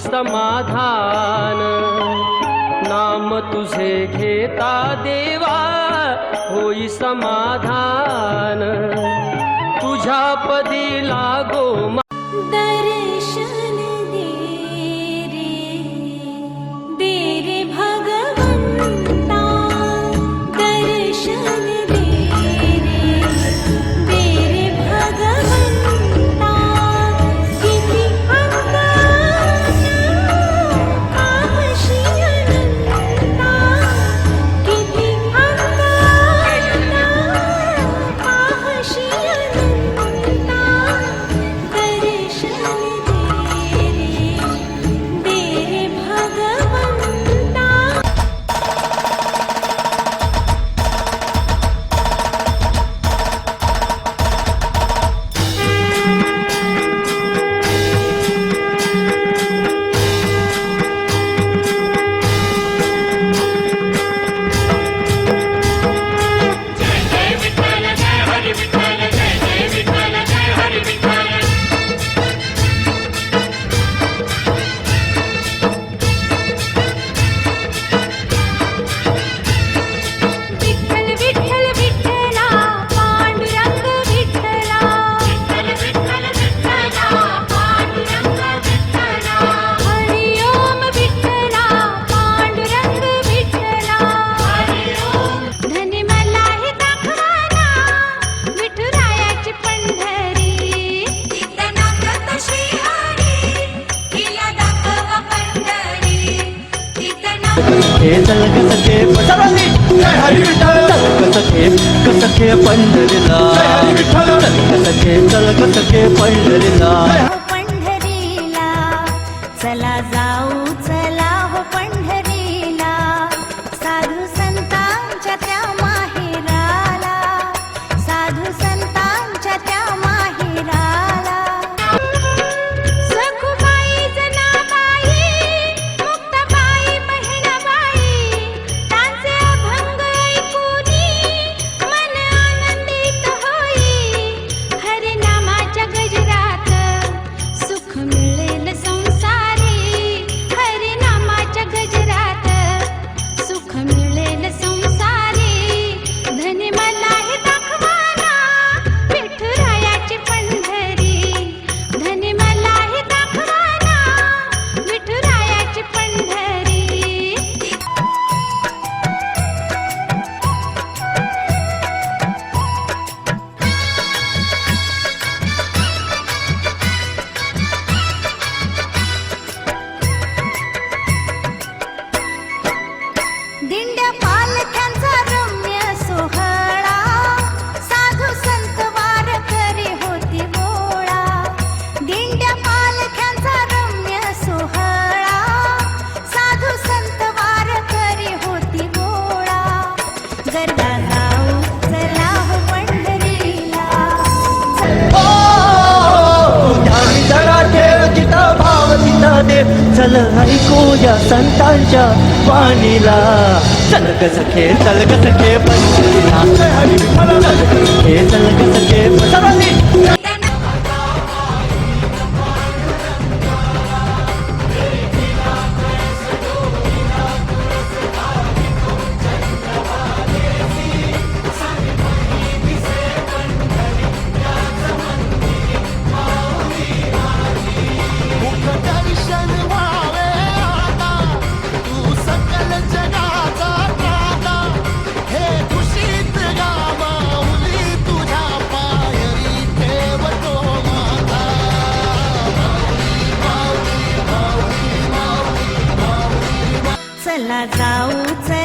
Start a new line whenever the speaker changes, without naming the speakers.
समाधान नाम तुझे घेता देवा होई समाधान. तुझ्या पदी लागो
सखे चल कसखे
सर्वांनी चल कसखे पंढरीला. चल कसखे पंढरीला.
हो पंढरीला. चला जाऊ चला या संतांच्या पाणीला. चलक सखे चलग सखे पंढरीला हे चलग सखे पंढरीला
那早晨。